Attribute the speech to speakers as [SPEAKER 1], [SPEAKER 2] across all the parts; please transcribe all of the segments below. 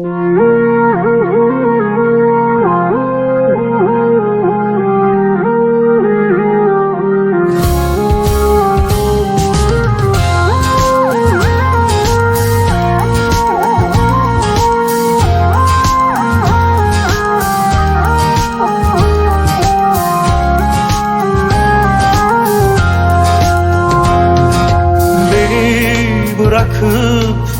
[SPEAKER 1] Beni bırakıp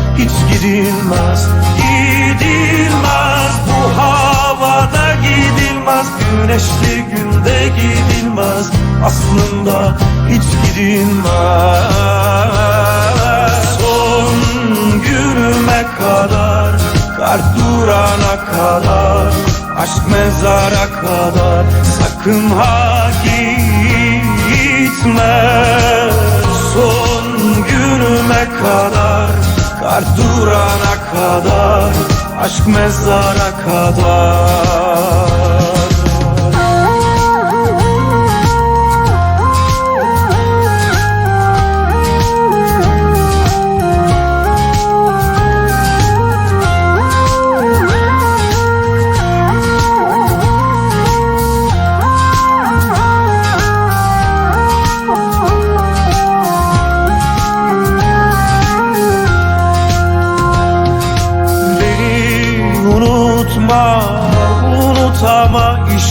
[SPEAKER 1] hiç gidilmez Gidilmez. Bu havada gidilmez Güneşli günde gidilmez. Aslında hiç gidilmez Son günüme kadar Kar durana kadar Aşk mezara kadar. Sakın ha gitme. Son günüme kadar Kar durana kadar Aşk mezara kadar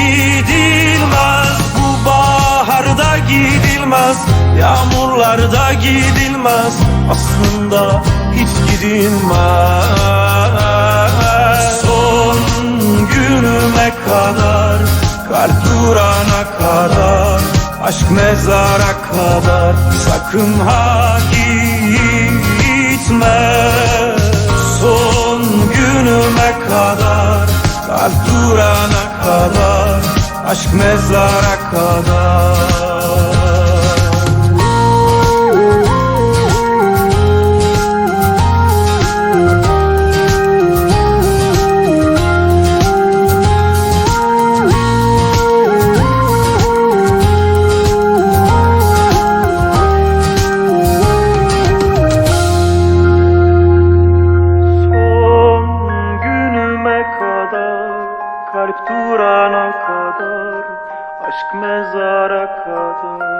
[SPEAKER 1] Gidilmez. Bu baharda gidilmez. Yağmurlarda gidilmez. Aslında hiç gidilmez. Son günüme kadar Kar durana kadar Aşk mezara kadar. Sakın ha gitme Aşk mezara kadar mezara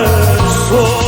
[SPEAKER 1] before